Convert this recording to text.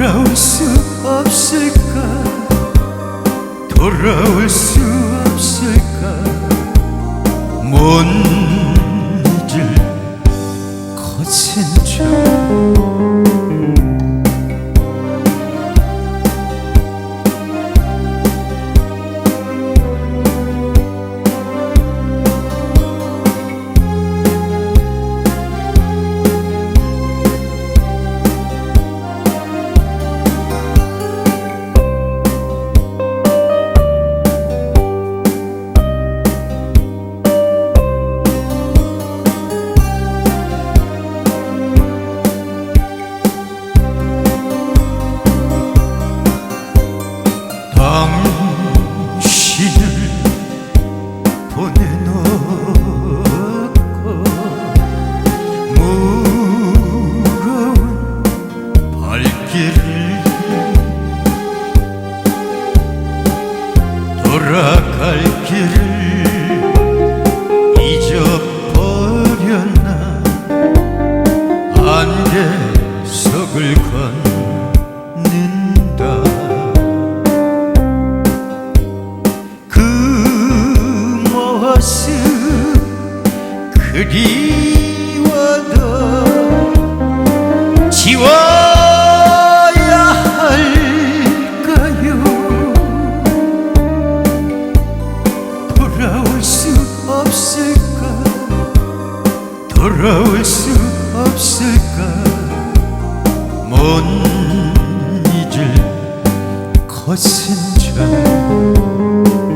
돌아올 수 없을까? 돌아올 수 없을까? 못 걷는다. 그 모습 그리워도 지워야 할까요? 돌아올 수 없을까? 돌아올 수 없을까 못 잊을 거친 정